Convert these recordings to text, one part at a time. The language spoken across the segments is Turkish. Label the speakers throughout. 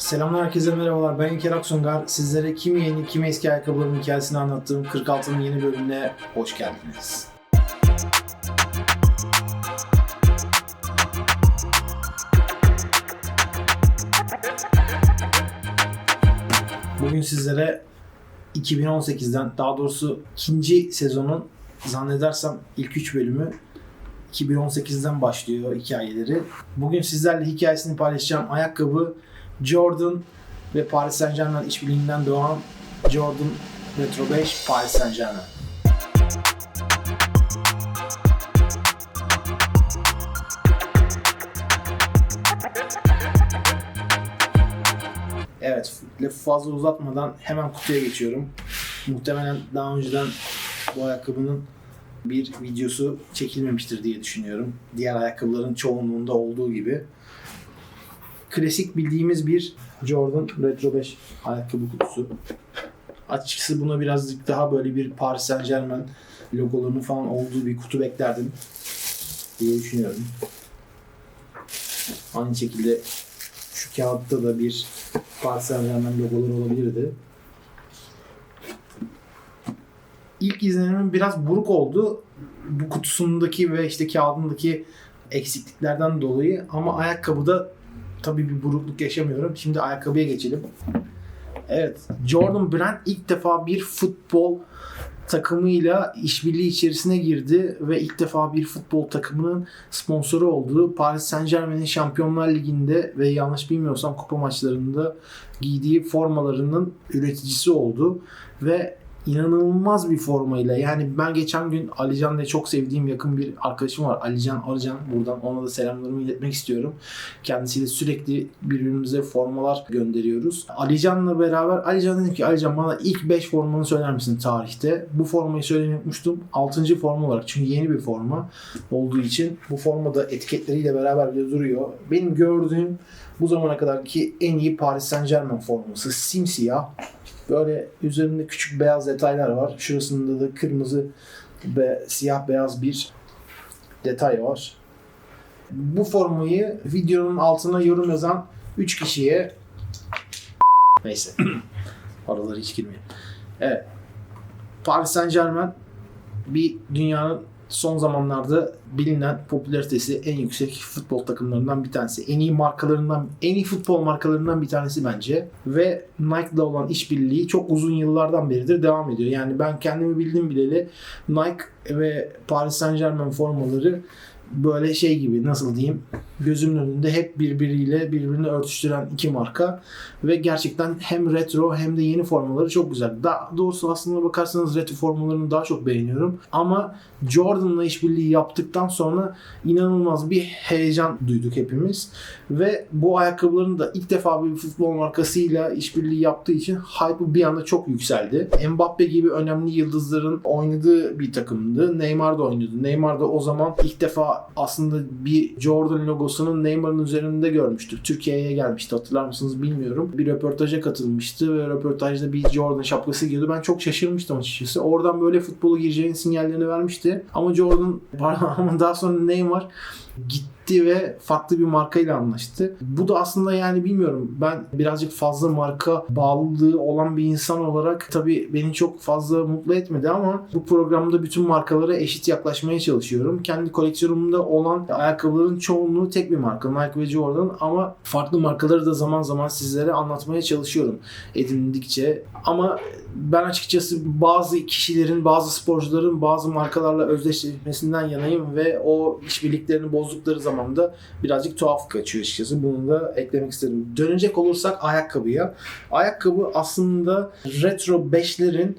Speaker 1: Selamlar herkese merhabalar. Ben İlker Aksungar. Sizlere kimi yeni kimi eski ayakkabıların hikayesini anlattığım 46'nın yeni bölümüne hoş geldiniz. Bugün sizlere 2018'den daha doğrusu ikinci sezonun zannedersem ilk 3 bölümü 2018'den başlıyor hikayeleri. Bugün sizlerle hikayesini paylaşacağım. Ayakkabı Jordan ve Paris Saint Germain işbirliğinden doğan Jordan Retro 5 Paris Saint Germain. Evet, lafı fazla uzatmadan hemen kutuya geçiyorum. Muhtemelen daha önceden bu ayakkabının bir videosu çekilmemiştir diye düşünüyorum. Diğer ayakkabıların çoğunluğunda olduğu gibi. Klasik bildiğimiz bir Jordan Retro 5 ayakkabı kutusu. Açıkçası buna birazcık daha böyle bir Paris Saint Germain logolarının falan olduğu bir kutu beklerdim diye düşünüyorum. Aynı şekilde şu kağıtta da bir Paris Saint Germain logoları olabilirdi. İlk izlenimim biraz buruk oldu. Bu kutusundaki ve işte kağıdındaki eksikliklerden dolayı ama ayakkabıda tabii bir burukluk yaşamıyorum. Şimdi ayakkabıya geçelim. Evet, Jordan Brand ilk defa bir futbol takımıyla işbirliği içerisine girdi ve ilk defa bir futbol takımının sponsoru olduğu Paris Saint Germain'in Şampiyonlar Ligi'nde ve yanlış bilmiyorsam kupa maçlarında giydiği formalarının üreticisi oldu ve inanılmaz bir formayla yani ben geçen gün Alican'la çok sevdiğim yakın bir arkadaşım var. Alican Arıcan buradan ona da selamlarımı iletmek istiyorum. Kendisiyle sürekli birbirimize formalar gönderiyoruz. Alican'la beraber Alican dedim ki Alican bana ilk 5 formanı söyler misin tarihte? Bu formayı söylemeyi unutmuştum. 6. forma olarak çünkü yeni bir forma olduğu için bu forma da etiketleriyle beraber duruyor. Benim gördüğüm bu zamana kadarki en iyi Paris Saint Germain forması. Simsiyah. Böyle üzerinde küçük beyaz detaylar var. Şurasında da kırmızı ve siyah beyaz bir detay var. Bu formayı videonun altına yorum yazan 3 kişiye neyse araları hiç girmeyin. Evet. Paris Saint Germain bir dünyanın son zamanlarda bilinen popülaritesi en yüksek futbol takımlarından bir tanesi. En iyi markalarından, en iyi futbol markalarından bir tanesi bence. Ve Nike'la olan işbirliği çok uzun yıllardan beridir devam ediyor. Yani ben kendimi bildim bileli Nike ve Paris Saint Germain formaları böyle şey gibi nasıl diyeyim gözümün önünde hep birbiriyle birbirini örtüştüren iki marka ve gerçekten hem retro hem de yeni formaları çok güzel. Daha doğrusu aslında bakarsanız retro formalarını daha çok beğeniyorum ama Jordan'la işbirliği yaptıktan sonra inanılmaz bir heyecan duyduk hepimiz ve bu ayakkabıların da ilk defa bir futbol markasıyla işbirliği yaptığı için hype'ı bir anda çok yükseldi. Mbappe gibi önemli yıldızların oynadığı bir takımdı. Neymar da oynuyordu. Neymar da o zaman ilk defa aslında bir Jordan logosunun Neymar'ın üzerinde görmüştük. Türkiye'ye gelmişti hatırlar mısınız bilmiyorum. Bir röportaja katılmıştı ve röportajda bir Jordan şapkası giyiyordu. Ben çok şaşırmıştım açıkçası. Oradan böyle futbolu gireceğinin sinyallerini vermişti. Ama Jordan ama daha sonra Neymar gitti ve farklı bir markayla anlaştı. Bu da aslında yani bilmiyorum ben birazcık fazla marka bağlılığı olan bir insan olarak tabii beni çok fazla mutlu etmedi ama bu programda bütün markalara eşit yaklaşmaya çalışıyorum. Kendi koleksiyonumda olan ayakkabıların çoğunluğu tek bir marka Nike ve Jordan ama farklı markaları da zaman zaman sizlere anlatmaya çalışıyorum edindikçe. Ama ben açıkçası bazı kişilerin, bazı sporcuların bazı markalarla özdeşleşmesinden yanayım ve o işbirliklerini bozdukları zaman da birazcık tuhaf kaçıyor açıkçası. Bunu da eklemek istedim. Dönecek olursak ayakkabıya. Ayakkabı aslında retro 5'lerin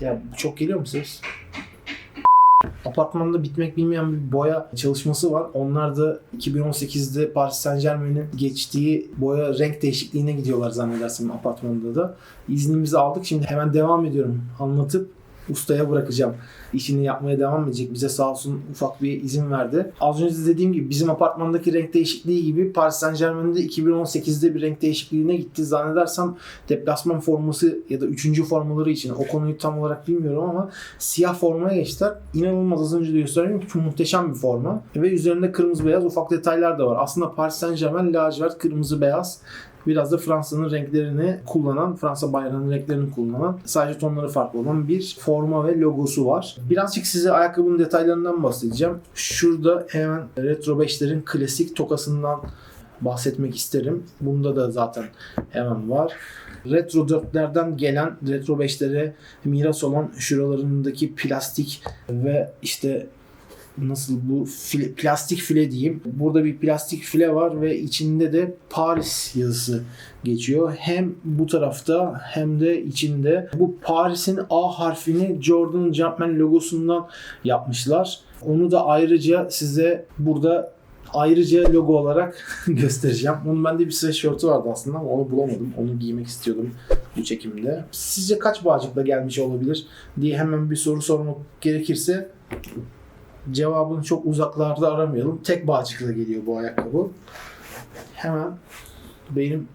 Speaker 1: ya çok geliyor mu ses? Apartmanda bitmek bilmeyen bir boya çalışması var. Onlar da 2018'de Paris Saint Germain'in geçtiği boya renk değişikliğine gidiyorlar zannedersem apartmanda da. İznimizi aldık. Şimdi hemen devam ediyorum. Anlatıp ustaya bırakacağım. İşini yapmaya devam edecek. Bize sağ olsun ufak bir izin verdi. Az önce de dediğim gibi bizim apartmandaki renk değişikliği gibi Paris Saint Germain'de 2018'de bir renk değişikliğine gitti. Zannedersem deplasman forması ya da 3. formaları için o konuyu tam olarak bilmiyorum ama siyah formaya geçtiler. İnanılmaz az önce de gösterdim. Çok muhteşem bir forma. Ve üzerinde kırmızı beyaz ufak detaylar da var. Aslında Paris Saint Germain lacivert kırmızı beyaz Biraz da Fransa'nın renklerini kullanan, Fransa bayrağının renklerini kullanan, sadece tonları farklı olan bir forma ve logosu var. Birazcık size ayakkabının detaylarından bahsedeceğim. Şurada hemen Retro 5'lerin klasik tokasından bahsetmek isterim. Bunda da zaten hemen var. Retro 4'lerden gelen Retro 5'lere miras olan şuralarındaki plastik ve işte nasıl bu file- plastik file diyeyim. Burada bir plastik file var ve içinde de Paris yazısı geçiyor. Hem bu tarafta hem de içinde. Bu Paris'in A harfini Jordan Jumpman logosundan yapmışlar. Onu da ayrıca size burada ayrıca logo olarak göstereceğim. Onun bende bir sweatshirt'ü vardı aslında ama onu bulamadım. Onu giymek istiyordum bu çekimde. Sizce kaç bağcıkla gelmiş olabilir diye hemen bir soru sormak gerekirse cevabını çok uzaklarda aramayalım. Tek bağcıkla geliyor bu ayakkabı. Hemen benim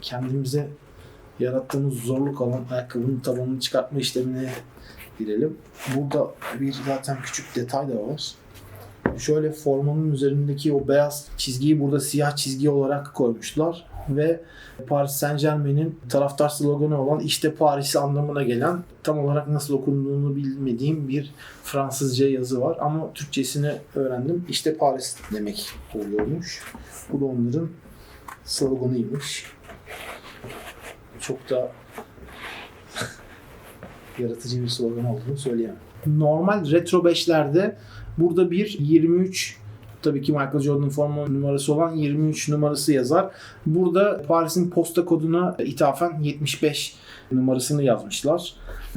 Speaker 1: kendimize yarattığımız zorluk olan ayakkabının tabanını çıkartma işlemine girelim. Burada bir zaten küçük detay da var. Şöyle formanın üzerindeki o beyaz çizgiyi burada siyah çizgi olarak koymuşlar ve Paris Saint Germain'in taraftar sloganı olan işte Paris anlamına gelen tam olarak nasıl okunduğunu bilmediğim bir Fransızca yazı var ama Türkçesini öğrendim. İşte Paris demek oluyormuş. Bu da onların sloganıymış. Çok da yaratıcı bir slogan olduğunu söyleyemem. Normal retro 5'lerde burada bir 23 tabii ki Michael Jordan'ın forma numarası olan 23 numarası yazar. Burada Paris'in posta koduna ithafen 75 numarasını yazmışlar.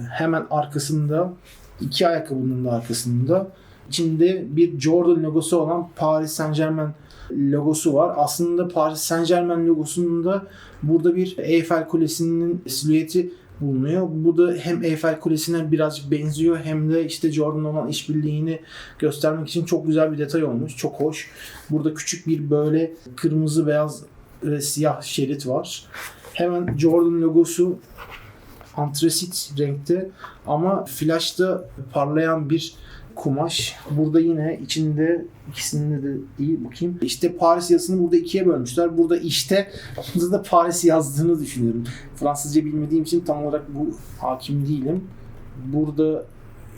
Speaker 1: Hemen arkasında iki ayakkabının da arkasında içinde bir Jordan logosu olan Paris Saint Germain logosu var. Aslında Paris Saint Germain logosunda burada bir Eiffel Kulesi'nin silüeti bulunuyor. Bu da hem Eiffel Kulesi'ne birazcık benziyor hem de işte Jordan olan işbirliğini göstermek için çok güzel bir detay olmuş. Çok hoş. Burada küçük bir böyle kırmızı beyaz ve siyah şerit var. Hemen Jordan logosu antresit renkte ama flashta parlayan bir kumaş. Burada yine içinde ikisinde de iyi bakayım. İşte Paris yazısını burada ikiye bölmüşler. Burada işte burada da Paris yazdığını düşünüyorum. Fransızca bilmediğim için tam olarak bu hakim değilim. Burada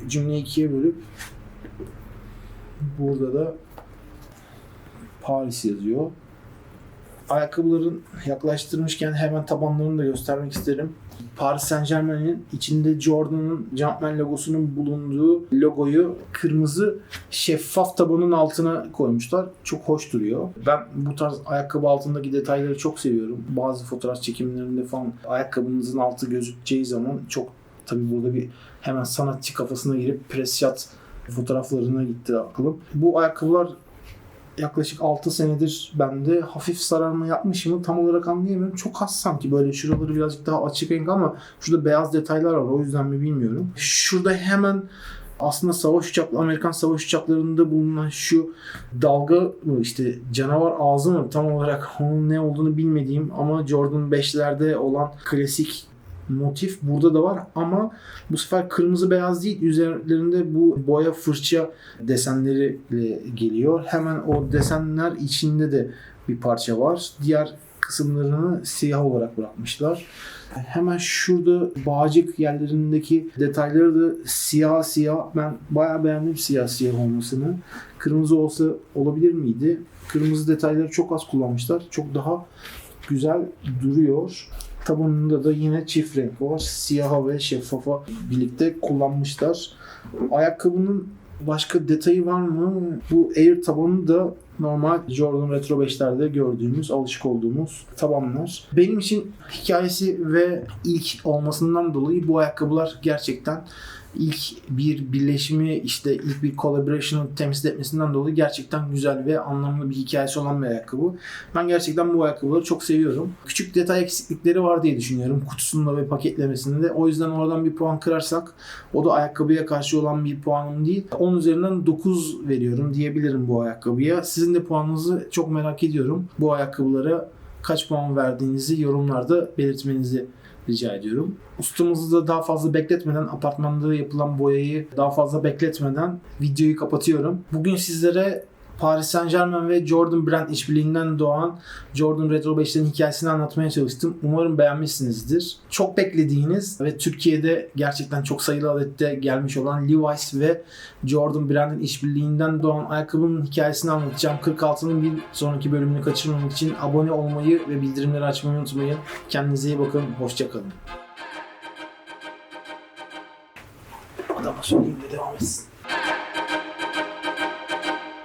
Speaker 1: cümleyi ikiye bölüp burada da Paris yazıyor. Ayakkabıların yaklaştırmışken hemen tabanlarını da göstermek isterim. Paris Saint Germain'in içinde Jordan'ın Jumpman logosunun bulunduğu logoyu kırmızı şeffaf tabanın altına koymuşlar. Çok hoş duruyor. Ben bu tarz ayakkabı altındaki detayları çok seviyorum. Bazı fotoğraf çekimlerinde falan ayakkabınızın altı gözükeceği zaman çok tabii burada bir hemen sanatçı kafasına girip pres shot fotoğraflarına gitti aklım. Bu ayakkabılar yaklaşık 6 senedir bende hafif sararma yapmış mı tam olarak anlayamıyorum. Çok az sanki böyle şuraları birazcık daha açık renk ama şurada beyaz detaylar var o yüzden mi bilmiyorum. Şurada hemen aslında savaş uçaklı Amerikan savaş uçaklarında bulunan şu dalga mı işte canavar ağzı mı tam olarak onun ne olduğunu bilmediğim ama Jordan 5'lerde olan klasik motif burada da var ama bu sefer kırmızı beyaz değil üzerlerinde bu boya fırça desenleriyle geliyor. Hemen o desenler içinde de bir parça var. Diğer kısımlarını siyah olarak bırakmışlar. Hemen şurada bağcık yerlerindeki detayları da siyah siyah. Ben bayağı beğendim siyah siyah olmasını. Kırmızı olsa olabilir miydi? Kırmızı detayları çok az kullanmışlar. Çok daha güzel duruyor. Tabanında da yine çift renk var. Siyaha ve şeffafa birlikte kullanmışlar. Ayakkabının başka detayı var mı? Bu Air tabanı da normal Jordan Retro 5'lerde gördüğümüz, alışık olduğumuz tabanlar. Benim için hikayesi ve ilk olmasından dolayı bu ayakkabılar gerçekten ilk bir birleşimi işte ilk bir collaboration'ı temsil etmesinden dolayı gerçekten güzel ve anlamlı bir hikayesi olan bir ayakkabı. Ben gerçekten bu ayakkabıları çok seviyorum. Küçük detay eksiklikleri var diye düşünüyorum kutusunda ve paketlemesinde. O yüzden oradan bir puan kırarsak o da ayakkabıya karşı olan bir puanım değil. 10 üzerinden 9 veriyorum diyebilirim bu ayakkabıya. Sizin de puanınızı çok merak ediyorum. Bu ayakkabılara kaç puan verdiğinizi yorumlarda belirtmenizi rica ediyorum. Ustamızı da daha fazla bekletmeden apartmanda yapılan boyayı daha fazla bekletmeden videoyu kapatıyorum. Bugün sizlere Paris Saint Germain ve Jordan Brand işbirliğinden doğan Jordan Retro 5'lerin hikayesini anlatmaya çalıştım. Umarım beğenmişsinizdir. Çok beklediğiniz ve Türkiye'de gerçekten çok sayılı adette gelmiş olan Levi's ve Jordan Brand'in işbirliğinden doğan ayakkabının hikayesini anlatacağım. 46'nın bir sonraki bölümünü kaçırmamak için abone olmayı ve bildirimleri açmayı unutmayın. Kendinize iyi bakın. Hoşçakalın. Adama söyleyeyim de devam etsin.